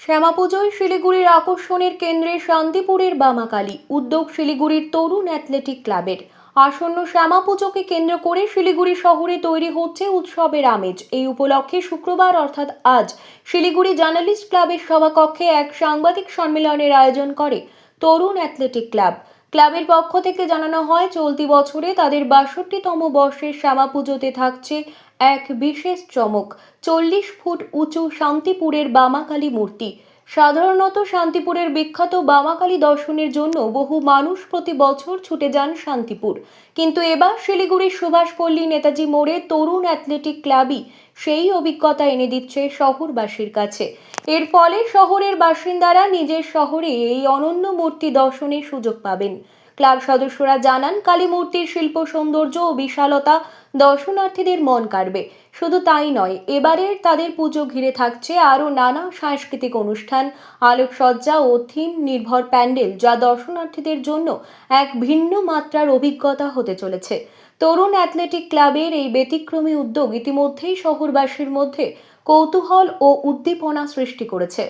শ্যামাপুজোয় শিলিগুড়ির আকর্ষণের কেন্দ্রে শান্তিপুরের বামাকালী, উদ্যোগ শিলিগুড়ির তরুণ অ্যাথলেটিক ক্লাবের। আসন্ন শ্যামাপুজোকে কেন্দ্র করে শিলিগুড়ি শহরে তৈরি হচ্ছে উৎসবের আমেজ। এই উপলক্ষে শুক্রবার, অর্থাৎ আজ, শিলিগুড়ি জার্নালিস্ট ক্লাবের সভাকক্ষে এক সাংবাদিক সম্মেলনের আয়োজন করে তরুণ অ্যাথলেটিক ক্লাব। ক্লাবের পক্ষ থেকে জানানো হয়, চলতি বছরে তাদের বাষট্টিতম বর্ষের শ্যামাপুজোতে থাকছে এক বিশেষ চমক, চল্লিশ ফুট উঁচু শান্তিপুরের বামাকালী মূর্তি। সাধারণত শান্তিপুরের বিখ্যাত বামাকালী দর্শনের জন্য বহু মানুষ প্রতি বছর ছুটে যান শান্তিপুর। কিন্তু এবার শিলিগুড়ির সুভাষপল্লী নেতাজি মোড়ে তরুণ অ্যাথলেটিক ক্লাবই সেই অভিজ্ঞতা এনে দিচ্ছে শহরবাসীর কাছে। এর ফলে শহরের বাসিন্দারা নিজের শহরে এই অনন্য মূর্তি দর্শনের সুযোগ পাবেন। ক্লাব সদস্যরা জানান কালী মূর্তির শিল্প সৌন্দর্য ও বিশালতা দর্শনার্থীদের মন কাড়বে। শুধু তাই নয়, এবারের তাদের পুজো ঘিরে থাকছে আরও নানা সাংস্কৃতিক অনুষ্ঠান, আলোকসজ্জা ও থিম নির্ভর প্যান্ডেল, যা দর্শনার্থীদের জন্য এক ভিন্ন মাত্রার অভিজ্ঞতা হতে চলেছে। তরুণ অ্যাথলেটিক ক্লাবের এই ব্যতিক্রমী উদ্যোগ ইতিমধ্যেই শহরবাসীর মধ্যে কৌতূহল ও উদ্দীপনা সৃষ্টি করেছে।